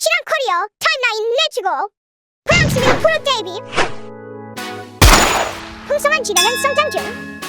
지난 커리어 타임라인 내주고. 프랑스 및 프로 데뷔 풍성한 진화는 성장 중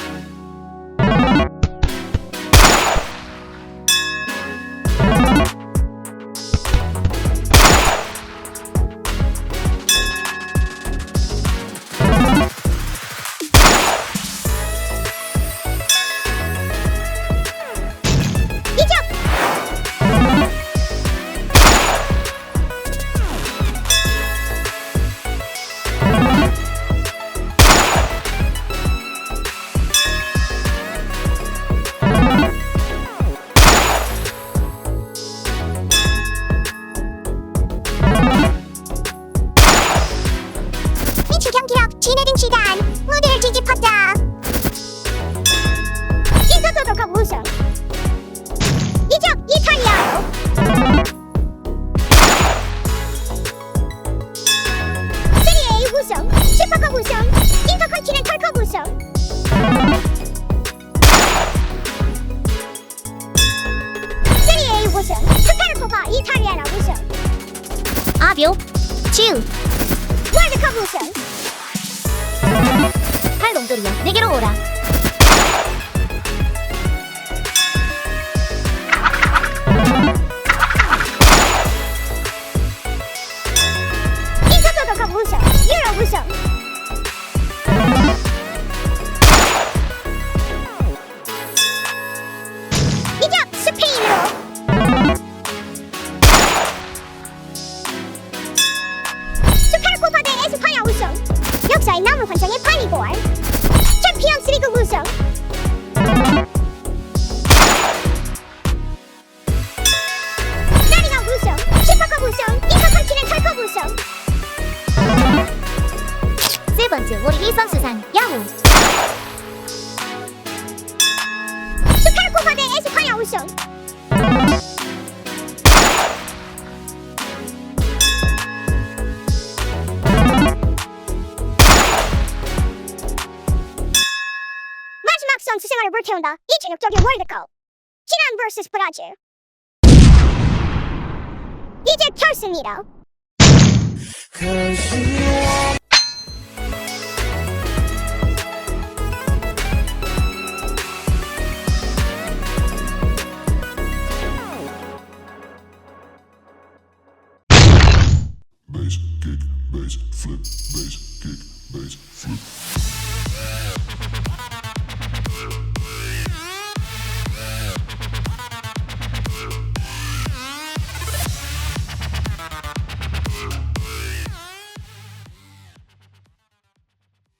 진해등 시간 무대를 뒤집었다 인터도도가 우승 이적 이탈리아로 3A 우승 슈퍼컵 우승 인터컨티넨탈컵 우승 3A 우승 스카르코바 이탈리아나 우승 아비오? 치우 월드컵 우승 팔동돌이여 내게로 오라. 인터도도가 우승 유 남은 환상의 파리볼 챔피언스 리그 우승 나리가 우승 슈퍼컵 우승 인터컨티넨탈컵 우승 세 번째 월요일 선수상 야후 스카르코파 대 에스파냐 우승 마지막 선수 생활을 불태운다 이 전역적인 월드컵 지난 vs 브라질 이제 결승이다 bass, kick, bass, flip, bass, kick, bass, flip.